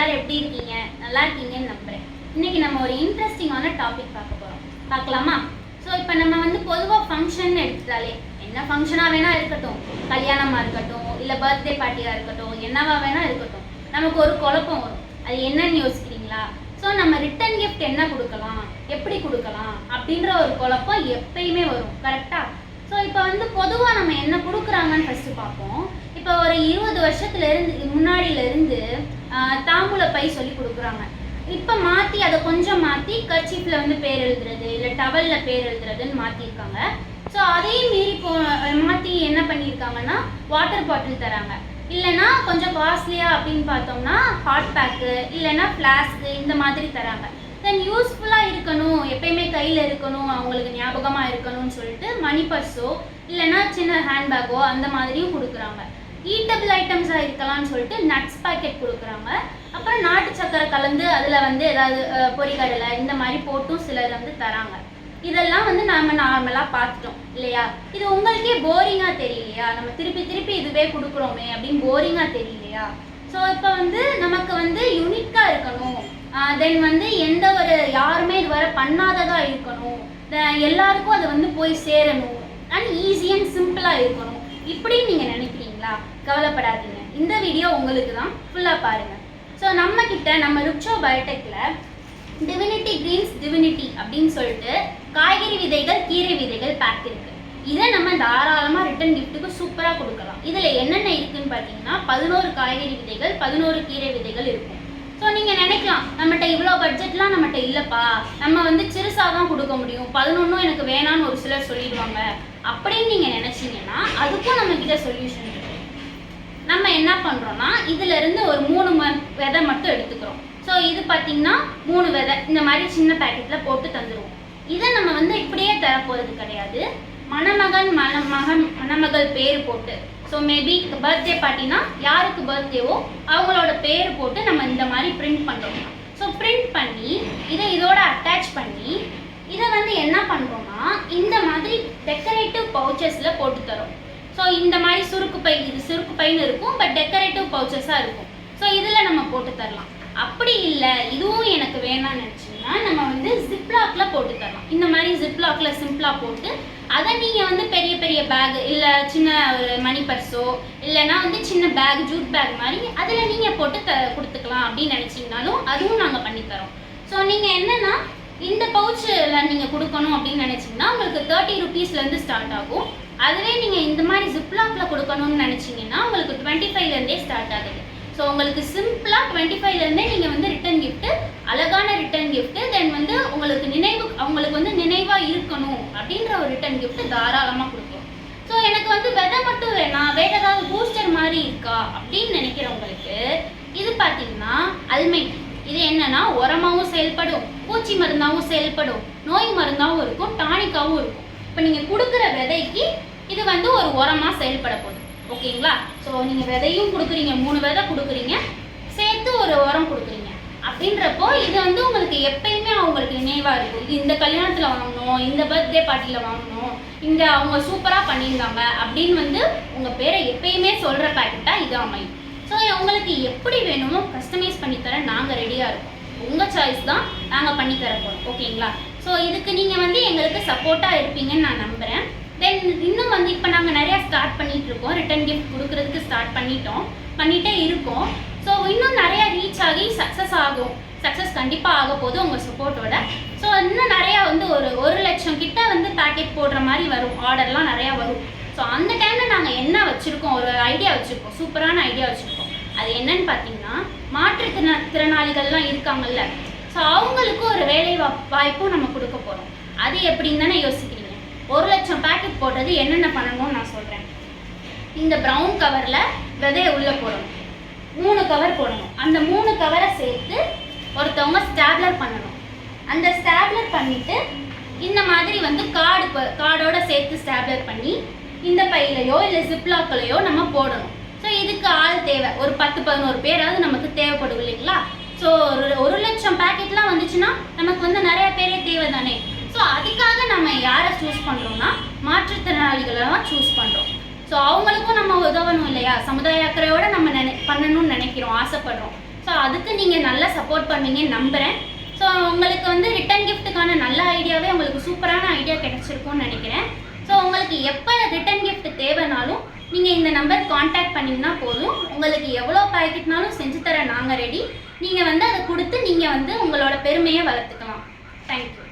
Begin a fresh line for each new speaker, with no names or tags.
எல்லாரும் எப்படி இருக்கீங்க? நல்லா இருக்கீங்கன்னு நம்புறேன். இன்னைக்கு நம்ம ஒரு இன்ட்ரெஸ்டிங்கான டாபிக் பார்க்க போறோம். பார்க்கலாமா? ஸோ இப்போ நம்ம வந்து பொதுவாக ஃபங்க்ஷன் எடுத்துட்டாலே என்ன ஃபங்க்ஷனாக வேணா இருக்கட்டும். கல்யாணமாக இருக்கட்டும் இல்லை பர்த்டே பார்ட்டியாக இருக்கட்டும் என்னவா வேணா இருக்கட்டும். நமக்கு ஒரு குழப்பம் வரும். அது என்னன்னு யோசிக்கிறீங்களா? ஸோ நம்ம ரிட்டன் கிஃப்ட் என்ன கொடுக்கலாம்? எப்படி கொடுக்கலாம்? அப்படின்ற ஒரு குழப்பம் எப்பயுமே வரும். கரெக்டாக ஸோ இப்போ வந்து பொதுவாக நம்ம என்ன கொடுக்குறாங்கன்னு ஃபஸ்ட்டு பார்ப்போம். இப்போ ஒரு இருபது வருஷத்துல இருந்து முன்னாடியில இருந்து ஆஹ், தாம்பூல பை சொல்லி கொடுக்குறாங்க. இப்போ மாற்றி அதை கொஞ்சம் மாற்றி கர்ச்சீஃபில் வந்து பேர் எழுதுறது இல்லை டவலில் பேர் எழுதுறதுன்னு மாற்றிருக்காங்க ஸோ அதையும் மீறி போ மாற்றி என்ன பண்ணியிருக்காங்கன்னா வாட்டர் பாட்டில் தராங்க. இல்லைன்னா கொஞ்சம் காஸ்ட்லியா அப்படின்னு பார்த்தோம்னா ஹாட் பேக்கு இல்லைன்னா ஃப்ளாஸ்க்கு இந்த மாதிரி தராங்க. தென் யூஸ்ஃபுல்லாக இருக்கணும் எப்பயுமே கையில் இருக்கணும் அவங்களுக்கு ஞாபகமாக இருக்கணும்னு சொல்லிட்டு மணி பர்ஸோ இல்லைன்னா சின்ன ஹேண்ட்பேக்கோ அந்த மாதிரியும் கொடுக்குறாங்க. ஈட்டபிள் ஐட்டம்ஸாக இருக்கலாம்னு சொல்லிட்டு நட்ஸ் பாக்கெட் கொடுக்குறாங்க. அப்புறம் நாட்டு சக்கரை கலந்து அதில் வந்து ஏதாவது பொறிகடலை இந்த மாதிரி போட்டும் சிலர் வந்து தராங்க. இதெல்லாம் வந்து நாம நார்மலாக பார்த்துட்டோம் இல்லையா? இது உங்களுக்கே போரிங்காக தெரியலையா? நம்ம திருப்பி திருப்பி இதுவே கொடுக்குறோமே அப்படின்னு போரிங்காக தெரியலையா? ஸோ இப்போ வந்து நமக்கு வந்து யுனிக்காக இருக்கணும். தென் வந்து எந்த ஒரு யாருமே இதுவரை பண்ணாததாக இருக்கணும். எல்லாருக்கும் அது வந்து போய் சேரணும். அண்ட் ஈஸி அண்ட் சிம்பிளாக இருக்கணும். இப்படி நீங்கள் நினைக்கிறீங்களா? கவலைப்படாதீங்க. இந்த வீடியோ உங்களுக்கு தான் ஃபுல்லாக பாருங்கள் ஸோ நம்ம கிட்ட நம்ம ருச்சோ பயோடெக்கில் டிவினிட்டி கிரீன்ஸ் டிவினிட்டி அப்படின்னு சொல்லிட்டு காய்கறி விதைகள் கீரை விதைகள் பேக் இருக்கு. இதை நம்ம தாராளமாக ரிட்டன் கிஃப்ட்டுக்கு சூப்பராக கொடுக்கலாம். இதில் என்னென்ன இருக்குன்னு பார்த்தீங்கன்னா பதினோரு காய்கறி விதைகள் பதினோரு கீரை விதைகள் இருக்கும். ஸோ நீங்கள் நினைக்கலாம் நம்மகிட்ட இவ்வளோ பட்ஜெட்லாம் நம்மகிட்ட இல்லைப்பா. நம்ம வந்து சிறுசாக தான் கொடுக்க முடியும். பதினொன்றும் எனக்கு வேணான்னு ஒரு சிலர் சொல்லிடுவாங்க. அப்படின்னு நீங்கள் நினச்சிங்கன்னா அதுக்கும் நம்மக்கிட்ட சொல்யூஷன் இருக்குது நம்ம என்ன பண்ணுறோன்னா இதுல இருந்து ஒரு மூணு ம விதை மட்டும் எடுத்துக்கிறோம். ஸோ இது பார்த்தீங்கன்னா மூணு விதை. இந்த மாதிரி சின்ன பேக்கெட்டில் போட்டு தந்துடுவோம் இதை நம்ம வந்து இப்படியே தரப்போகிறது கிடையாது. மணமகன் மணமகன் மணமகள் பேர் போட்டு. ஸோ மேபி பர்த்டே பார்ட்டினா யாருக்கு பர்த்டேவோ அவங்களோட பேர் போட்டு நம்ம இந்த மாதிரி பிரிண்ட் பண்ணுறோம் ஸோ பிரிண்ட் பண்ணி இதை இதோட அட்டாச் பண்ணி இதை வந்து என்ன பண்ணுறோம்னா இந்த மாதிரி டெக்கரேட்டிவ் பவுச்சஸில் போட்டு தரோம். ஸோ இந்த மாதிரி சுருக்கு பை இது சுருக்கு பைன்னு இருக்கும் பட் டெக்கரேட்டிவ் பவுச்சஸாக இருக்கும். ஸோ இதில் நம்ம போட்டு தரலாம். அப்படி இல்லை இதுவும் எனக்கு வேணாம்னு நினச்சிங்கன்னா நம்ம வந்து ஜிப்லாக்கில் போட்டு தரலாம். இந்த மாதிரி ஜிப்லாக்கில் சிம்பிளாக போட்டு அதை நீங்கள் வந்து பெரிய பெரிய பேக் இல்லை சின்ன ஒரு மணி பர்ஸோ இல்லைன்னா வந்து சின்ன பேக் ஜூட் பேக் மாதிரி அதில் நீங்கள் போட்டு த கொடுத்துக்கலாம் அப்படின்னு நினச்சிங்கனாலும் அதுவும் நாங்கள் பண்ணித்தரோம் ஸோ நீங்கள் என்னென்னா இந்த பவுச்சில் நீங்கள் கொடுக்கணும் அப்படின்னு நினச்சிங்கன்னா உங்களுக்கு தேர்ட்டி ருபீஸ்லேருந்து ஸ்டார்ட் ஆகும். அதுவே நீங்கள் இந்த மாதிரி ஜிப்லாக்கில் கொடுக்கணும்னு நினச்சிங்கன்னா உங்களுக்கு டுவெண்ட்டி ஃபைவ்லேருந்தே ஸ்டார்ட் ஆகுது. ஸோ உங்களுக்கு சிம்பிளாக டுவெண்ட்டி ஃபைவ்லேருந்தே நீங்கள் வந்து ரிட்டன் கிஃப்ட்டு அழகான ரிட்டன் கிஃப்ட்டு தென் வந்து உங்களுக்கு நினைவு அவங்களுக்கு வந்து நினைவாக இருக்கணும் அப்படின்ற ஒரு ரிட்டன் கிஃப்ட்டு தாராளமாக கொடுக்கலாம். ஸோ எனக்கு வந்து விதை மட்டும் வேணாம் வேற ஏதாவது பூஸ்டர் மாதிரி இருக்கா அப்படின்னு நினைக்கிறவங்களுக்கு இது பார்த்தீங்கன்னா அல்மைட்டி இது என்னன்னா உரமாகவும் செயல்படும் பூச்சி மருந்தாகவும் செயல்படும் நோய் மருந்தாகவும் இருக்கும் டானிக்காகவும் இருக்கும். இப்போ நீங்கள் கொடுக்குற விதைக்கு இது வந்து ஒரு உரமாக செயல்பட போகுது. ஓகேங்களா? ஸோ நீங்கள் விதையும் கொடுக்குறீங்க மூணு விதை கொடுக்குறீங்க சேர்த்து ஒரு உரம் கொடுக்குறீங்க. அப்படின்றப்போ இது வந்து உங்களுக்கு எப்பயுமே அவங்களுக்கு நினைவாக இருக்கும். இது இந்த கல்யாணத்தில் வாங்கணும் இந்த பர்த்டே பார்ட்டியில் வாங்கணும் இந்த அவங்க சூப்பராக பண்ணியிருந்தாங்க அப்படின்னு வந்து உங்கள் பேரை எப்பயுமே சொல்கிற பேக்கெட்டாக இது அமையும். ஸோ உங்களுக்கு எப்படி வேணுமோ கஸ்டமைஸ் பண்ணித்தர நாங்கள் ரெடியாக இருக்கோம். உங்கள் சாய்ஸ் தான் நாங்கள் பண்ணித்தர போகிறோம் ஓகேங்களா ஸோ இதுக்கு நீங்கள் வந்து எங்களுக்கு சப்போர்ட்டாக இருப்பீங்கன்னு நான் நம்புகிறேன் தென் இன்னும் வந்து இப்போ நாங்கள் நிறையா ஸ்டார்ட் பண்ணிகிட்டு இருக்கோம். ரிட்டன் கிஃப்ட் கொடுக்கறதுக்கு ஸ்டார்ட் பண்ணிட்டோம். பண்ணிகிட்டே இருக்கோம். ஸோ இன்னும் நிறையா ரீச் ஆகி சக்ஸஸ் ஆகும். சக்ஸஸ் கண்டிப்பாக ஆக போகுது உங்கள் சப்போர்ட்டோட ஸோ இன்னும் நிறையா வந்து ஒரு ஒரு லட்சம் கிட்ட வந்து பேக்கெட் போடுற மாதிரி வரும். ஆர்டர்லாம் நிறையா வரும். ஸோ அந்த டைமில் நாங்கள் என்ன வச்சுருக்கோம்? ஒரு ஐடியா வச்சுருக்கோம். சூப்பரான ஐடியா வச்சுருக்கோம். அது என்னன்னு பார்த்தீங்கன்னா மாற்றுத்திறனா திறனாளிகள்லாம் இருக்காங்கல்ல. ஸோ அவங்களுக்கும் ஒரு வேலை வா- வாய்ப்பும் நம்ம கொடுக்க போகிறோம் அது எப்படின்னு தானே யோசிக்கிறீங்க? ஒரு லட்சம் பேக்கெட் போட்டது என்னென்ன பண்ணணும்னு நான் சொல்கிறேன் இந்த ப்ரௌன் கவரில் விதைய உள்ளே போடணும். மூணு கவர் போடணும். அந்த மூணு கவரை சேர்த்து ஒருத்தவங்க ஸ்டாப்லர் பண்ணணும். அந்த ஸ்டாப்லர் பண்ணிவிட்டு இந்த மாதிரி வந்து கார்டு கார்டோட சேர்த்து ஸ்டாப்லர் பண்ணி இந்த பையிலையோ இல்லை ஜிப்லாக்களையோ நம்ம போடணும். ஸோ இதுக்கு ஆள் தேவை. ஒரு பத்து பதினோரு பேராவது நமக்கு தேவைப்படும் இல்லைங்களா? ஸோ ஒரு ஒரு லட்சம் பேக்கெட்லாம் வந்துச்சுன்னா நமக்கு வந்து நிறைய பேரே தேவை தானே ஸோ அதுக்காக நம்ம யாரை சூஸ் பண்ணுறோம்னா மாற்றுத்திறனாளிகளெல்லாம் சூஸ் பண்ணுறோம் ஸோ அவங்களுக்கும் நம்ம உதவணும் இல்லையா? சமுதாய அக்கறையோட நம்ம நினை பண்ணணும்னு நினைக்கிறோம் ஆசைப்படுறோம். ஸோ அதுக்கு நீங்கள் நல்லா சப்போர்ட் பண்ணுவீங்கன்னு நம்புகிறேன் ஸோ உங்களுக்கு வந்து ரிட்டன் கிஃப்ட்டுக்கான நல்ல ஐடியாவே உங்களுக்கு சூப்பரான ஐடியா கிடைச்சிருக்கும்னு நினைக்கிறேன். ஸோ உங்களுக்கு எப்போ ரிட்டன் கிஃப்ட் தேவைனாலும் நீங்கள் இந்த நம்பர் காண்டாக்ட் பண்ணிங்கன்னா போதும். உங்களுக்கு எவ்வளோ பேக்கெட்னாலும் செஞ்சு தர நாங்கள் ரெடி நீங்கள் வந்து அதை கொடுத்து நீங்கள் வந்து உங்களோட பெருமையை வளர்த்துக்கலாம். தேங்க்யூ